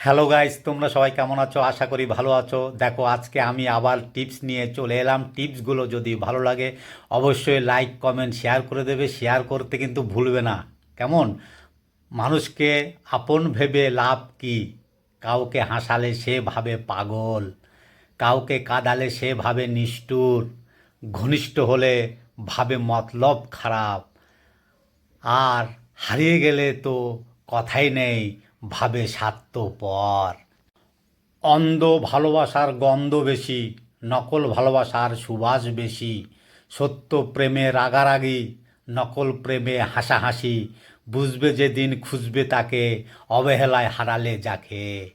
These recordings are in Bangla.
হ্যালো গাইস তোমরা সবাই কেমন আছো? আশা করি ভালো আছো। দেখো, আজকে আমি আবার টিপস নিয়ে চলে এলাম। টিপসগুলো যদি ভালো লাগে, অবশ্যই লাইক কমেন্ট শেয়ার করে দেবে। শেয়ার করতে কিন্তু ভুলবে না। কেমন? মানুষকে আপন ভেবে লাভ কি? কাউকে হাসালে সে ভাবে পাগল। কাউকে কাদালে সে ভাবে নিষ্ঠুর। ঘনিষ্ঠ হলে ভাবে মতলব খারাপ। আর হারিয়ে গেলে তো কথাই নেই। ভাবে স্বার্থপর অন্ধ ভালোবাসার গন্ধ বেশি, নকল ভালোবাসার সুবাস বেশি। সত্য প্রেমে রাগারাগি, নকল প্রেমে হাসাহাসি, বুঝবে যেদিন খুঁজবে তাকে, অবহেলায় হারালে যাকে।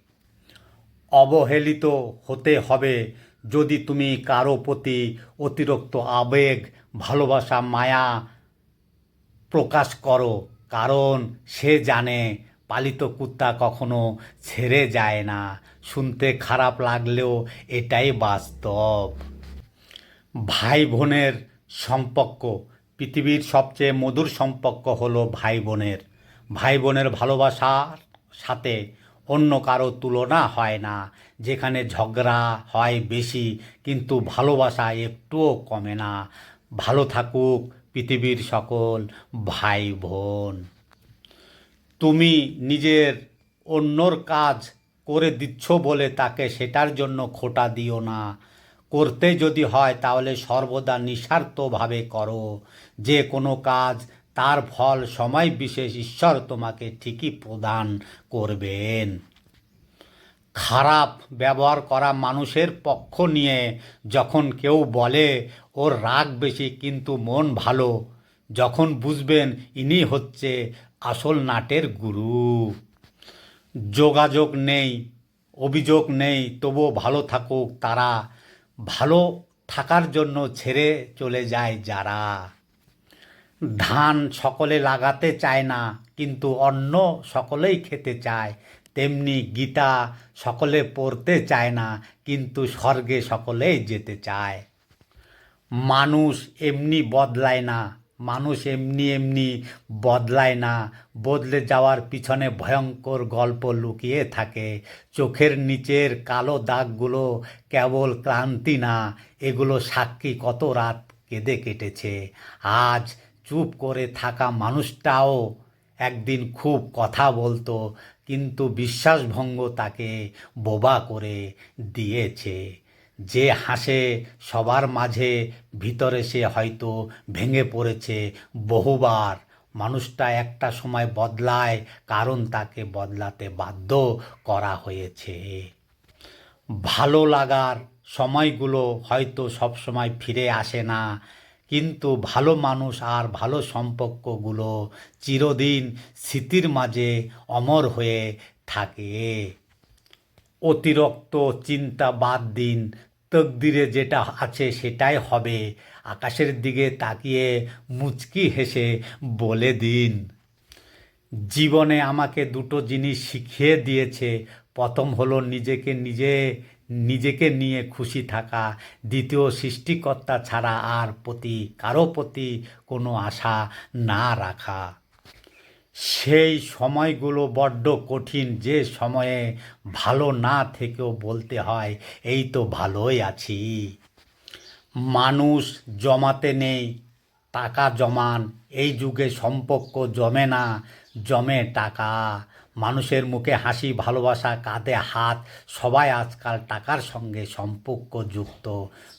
অবহেলিত হতে হবে যদি তুমি কারও প্রতি অতিরিক্ত আবেগ, ভালোবাসা, মায়া প্রকাশ করো, কারণ সে জানে পালিত কুত্তা কখনো ছেড়ে যায় না। শুনতে খারাপ লাগলেও এটাই বাস্তব। ভাই বোনের সম্পর্ক, পৃথিবীর সবচেয়ে মধুর সম্পর্ক হলো ভাই বোনের ভাই বোনের ভালোবাসার সাথে অন্য কারও তুলনা হয় না, যেখানে ঝগড়া হয় বেশি, কিন্তু ভালোবাসা একটুও কমে না। ভালো থাকুক পৃথিবীর সকল ভাই বোন তুমি নিজের অন্যর কাজ করে দিচ্ছ বলে তাকে সেটার জন্য খোটা দিও না। করতে যদি হয় তাহলে সর্বদা নিঃস্বার্থভাবে করো। যে কোনো কাজ তার ফল সময় বিশেষ ঈশ্বর তোমাকে ঠিকই প্রদান করবেন। খারাপ ব্যবহার করা মানুষের পক্ষ নিয়ে যখন কেউ বলে, ওর রাগ বেশি, কিন্তু মন ভালো। যখন বুঝবেন ইনি হচ্ছে আসল নাটের গুরু। যোগাযোগ নেই, অভিযোগ নেই, তবুও ভালো থাকুক তারা। ভালো থাকার জন্য ছেড়ে চলে যায় যারা। ধান সকলে লাগাতে চায় না, কিন্তু অন্য সকলেই খেতে চায়। তেমনি গীতা সকলে পড়তে চায় না, কিন্তু স্বর্গে সকলেই যেতে চায়। মানুষ এমনি বদলায় না মানুষ এমনি এমনি বদলায় না। বদলে যাওয়ার পিছনে ভয়ঙ্কর গল্প লুকিয়ে থাকে। চোখের নিচের কালো দাগগুলো কেবল ক্লান্তি না, এগুলো সাক্ষী কত রাত কেঁদে কেটেছে। আজ চুপ করে থাকা মানুষটাও একদিন খুব কথা বলতো, কিন্তু বিশ্বাসভঙ্গ তাকে বোবা করে দিয়েছে। যে হাসে সবার মাঝে, ভিতরে সে হয়তো ভেঙে পড়েছে বহুবার। মানুষটা একটা সময় বদলায়, কারণ তাকে বদলাতে বাধ্য করা হয়েছে। ভালো লাগার সময়গুলো হয়তো সবসময় ফিরে আসে না, কিন্তু ভালো মানুষ আর ভালো সম্পর্কগুলো চিরদিন স্মৃতির মাঝে অমর হয়ে থাকে। অতিরিক্ত চিন্তা বাদ দিন। তকদিরে যেটা আছে সেটাই হবে। আকাশের দিকে তাকিয়ে মুচকি হেসে বলে দিন, জীবনে আমাকে দুটো জিনিস শিখিয়ে দিয়েছে। প্রথম হলো নিজেকে নিজে, নিজেকে নিয়ে খুশি থাকা। দ্বিতীয়, সৃষ্টিকর্তা ছাড়া আর প্রতি, কারও প্রতি কোনো আশা না রাখা। সেই সময়গুলো বড্ড কঠিন, যে সময়ে ভালো না থেকেও বলতে হয়, এই তো ভালোই আছি। মানুষ জমাতে নেই, টাকা জমান, এই যুগে সম্পর্ক জমে না, জমে টাকা। মানুষের মুখে হাসি, ভালোবাসা, কাঁধে হাত, সবাই আজকাল টাকার সঙ্গে সম্পর্ক যুক্ত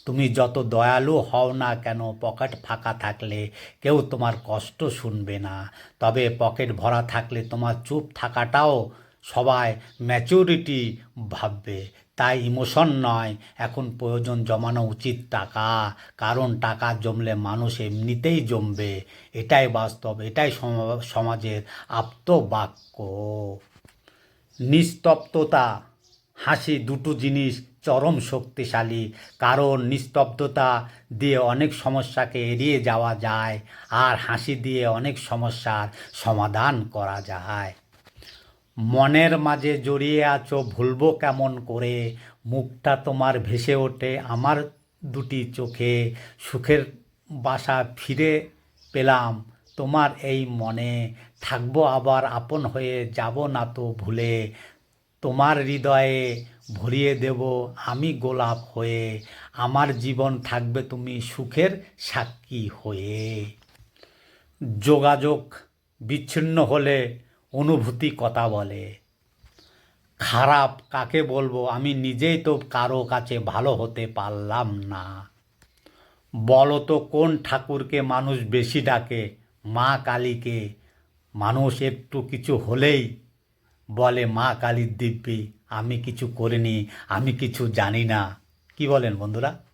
তুমি যত দয়ালু হও না কেন, পকেট ফাঁকা থাকলে কেউ তোমার কষ্ট শুনবে না। তবে পকেট ভরা থাকলে তোমার চুপ থাকাটাও সবাই ম্যাচুরিটি ভাববে। তাই ইমোশন নয়, এখন প্রয়োজন জমানো উচিত টাকা। কারণ টাকা জমলে মানুষ এমনিতেই জমবে। এটাই বাস্তব, এটাই সম- সমাজের আপ্তবাক্য। নিস্তব্ধতা, হাসি দুটো জিনিস চরম শক্তিশালী। কারণ নিস্তব্ধতা দিয়ে অনেক সমস্যাকে এড়িয়ে যাওয়া যায়, আর হাসি দিয়ে অনেক সমস্যার সমাধান করা যায়। মনের মাঝে জড়িয়ে আছো, ভুলবো কেমন করে? মুখটা তোমার ভেসে ওঠে আমার দুটি চোখে। সুখের বাসা ফিরে পেলাম তোমার এই মনে। থাকব আবার আপন হয়ে, যাব না তো ভুলে। তোমার হৃদয়ে ভরিয়ে দেব আমি গোলাপ হয়ে। আমার জীবন থাকবে তুমি সুখের সাক্ষী হয়ে। যোগাযোগ বিচ্ছিন্ন হলে অনুভূতি কথা বলে। খারাপ কাকে বলব? আমি নিজেই তো কারও কাছে ভালো হতে পারলাম না। বলো তো, কোন ঠাকুরকে মানুষ বেশি ডাকে? মা কালীকে। মানুষ একটু কিছু হলেই বলে, মা কালীর দিব্যি, আমি কিছু করিনি, আমি কিছু জানি না। কি বলেন বন্ধুরা?